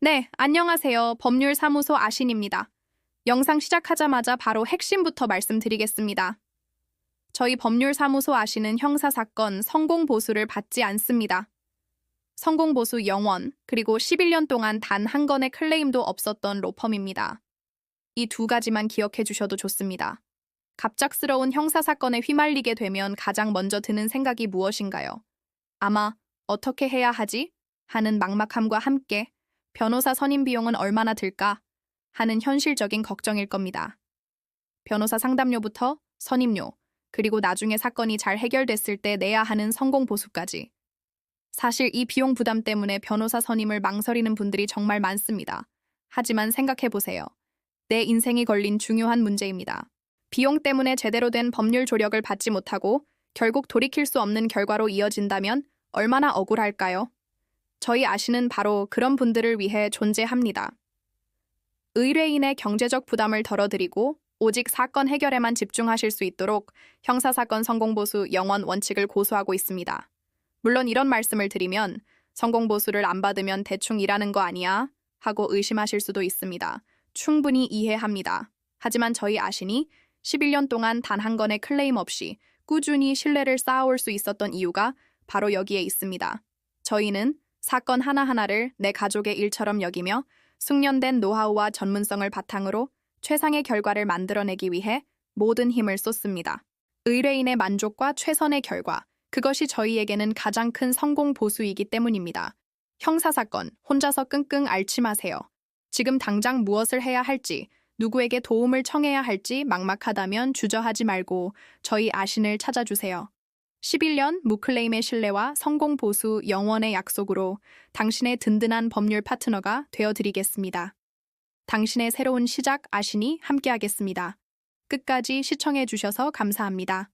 네, 안녕하세요. 법률사무소 아신입니다. 영상 시작하자마자 바로 핵심부터 말씀드리겠습니다. 저희 법률사무소 아신은 형사사건 성공보수를 받지 않습니다. 성공보수 영원, 그리고 11년 동안 단 한 건의 클레임도 없었던 로펌입니다. 이 두 가지만 기억해 주셔도 좋습니다. 갑작스러운 형사사건에 휘말리게 되면 가장 먼저 드는 생각이 무엇인가요? 아마 어떻게 해야 하지? 하는 막막함과 함께 변호사 선임 비용은 얼마나 들까? 하는 현실적인 걱정일 겁니다. 변호사 상담료부터 선임료, 그리고 나중에 사건이 잘 해결됐을 때 내야 하는 성공 보수까지. 사실 이 비용 부담 때문에 변호사 선임을 망설이는 분들이 정말 많습니다. 하지만 생각해 보세요. 내 인생이 걸린 중요한 문제입니다. 비용 때문에 제대로 된 법률 조력을 받지 못하고 결국 돌이킬 수 없는 결과로 이어진다면 얼마나 억울할까요? 저희 아시는 바로 그런 분들을 위해 존재합니다. 의뢰인의 경제적 부담을 덜어드리고 오직 사건 해결에만 집중하실 수 있도록 형사사건 성공보수 영원 원칙을 고수하고 있습니다. 물론 이런 말씀을 드리면 성공보수를 안 받으면 대충 일하는 거 아니야? 하고 의심하실 수도 있습니다. 충분히 이해합니다. 하지만 저희 아신이 11년 동안 단 한 건의 클레임 없이 꾸준히 신뢰를 쌓아올 수 있었던 이유가 바로 여기에 있습니다. 저희는 사건 하나하나를 내 가족의 일처럼 여기며 숙련된 노하우와 전문성을 바탕으로 최상의 결과를 만들어내기 위해 모든 힘을 쏟습니다. 의뢰인의 만족과 최선의 결과, 그것이 저희에게는 가장 큰 성공 보수이기 때문입니다. 형사사건, 혼자서 끙끙 앓지 마세요. 지금 당장 무엇을 해야 할지, 누구에게 도움을 청해야 할지 막막하다면 주저하지 말고 저희 아신을 찾아주세요. 11년 무클레임의 신뢰와 성공 보수 영원의 약속으로 당신의 든든한 법률 파트너가 되어드리겠습니다. 당신의 새로운 시작 아신이 함께하겠습니다. 끝까지 시청해 주셔서 감사합니다.